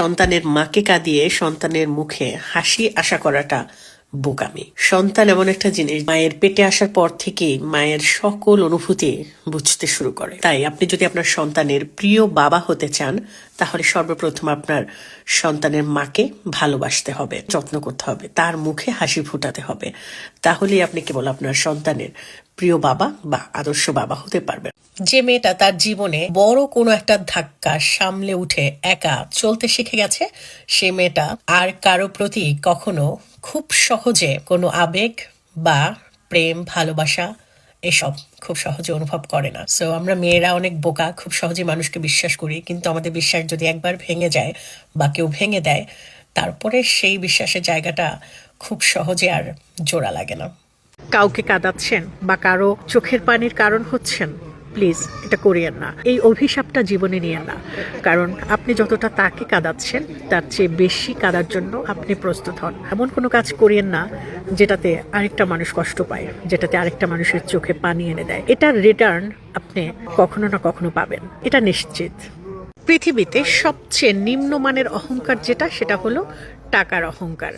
সন্তানের মাকে কাঁদিয়ে সন্তানের মুখে হাসি আশা করাটা বোকামি। সন্তান এমন একটা জিনিস, মায়ের পেটে আসার পর থেকেই মায়ের সকল অনুভূতি বুঝতে শুরু করে। তাই আপনি যদি আপনার সন্তানের প্রিয় বাবা হতে চান, তাহলে সর্বপ্রথম আপনার সন্তানের মাকে ভালোবাসতে হবে, যত্ন করতে হবে, তার মুখে হাসি ফুটাতে হবে। তাহলেই আপনি কেবল আপনার সন্তানের প্রিয় বাবা বা আদর্শ বাবা হতে পারবেন। যে মেয়েটা তার জীবনে বড় কোনো একটা ধাক্কা সামলে উঠে একা চলতে শিখে গেছে, সে মেয়েটা আর কারও প্রতি কখনো খুব সহজে কোনো আবেগ বা প্রেম, ভালোবাসা এসব খুব সহজে অনুভব করে না। সো আমরা মেয়েরা অনেক বোকা, খুব সহজে মানুষকে বিশ্বাস করি, কিন্তু আমাদের বিশ্বাস যদি একবার ভেঙে যায় বা কেউ ভেঙে দেয়, তারপরে সেই বিশ্বাসের জায়গাটা খুব সহজে আর জোড়া লাগে না। কাউকে কাঁদাচ্ছেন বা কারও চোখের পানির কারণ হচ্ছেন প্লিজ, এটা করিয়েন না। এই অভিশাপটা জীবনে নিয়ে না। কারণ আপনি যতটা তাকে কাঁদাচ্ছেন, তার চেয়ে বেশি কাঁদার জন্য আপনি প্রস্তুত হন। এমন কোনো কাজ করিয়েন না যেটাতে আরেকটা মানুষ কষ্ট পায়, যেটাতে আরেকটা মানুষের চোখে পানি এনে দেয়। এটার রিটার্ন আপনি কখনো না কখনো পাবেন। এটা নিশ্চিত। পৃথিবীতে সবচেয়ে নিম্নমানের অহংকার যেটা, সেটা হলো টাকার অহংকার।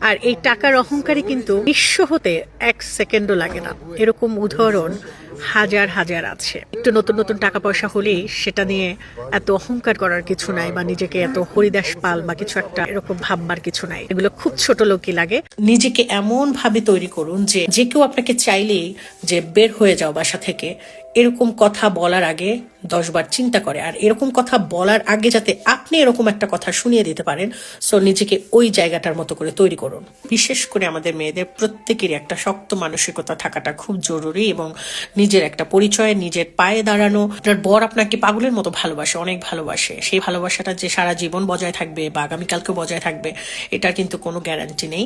আর এই টাকার অহংকারই কিন্তু বিশ্ব হতে এক সেকেন্ডও লাগে না। এরকম উদাহরণ হাজার হাজার আছে। একটু নতুন নতুন টাকা পয়সা হলেই সেটা নিয়ে এত অহংকার করার কিছু নাই বা নিজেকে এত হরিদাস পাল বা কিছু একটা এরকম ভাববার কিছু নাই। এগুলো খুব ছোট লোকই লাগে। নিজেকে এমন ভাবে তৈরি করুন যে যে কেউ আপনাকে চাইলেই যে বের হয়ে যাও বাসা থেকে, এরকম কথা বলার আগে দশবার চিন্তা করে। আর এরকম কথা বলার আগে যাতে আপনি এরকম একটা কথা শুনিয়ে দিতে পারেন, সো নিজেকে ওই জায়গাটার মতো করে তৈরি করুন। বিশেষ করে আমাদের মেয়েদের প্রত্যেকেরই একটা শক্ত মানসিকতা থাকাটা খুব জরুরি এবং নিজের একটা পরিচয়, নিজের পায়ে দাঁড়ানো। আপনার বর আপনাকে পাগলের মতো ভালোবাসে, অনেক ভালোবাসে। সেই ভালোবাসাটা যে সারা জীবন বজায় থাকবে বা আগামীকালকেও বজায় থাকবে, এটার কিন্তু কোনো গ্যারান্টি নেই।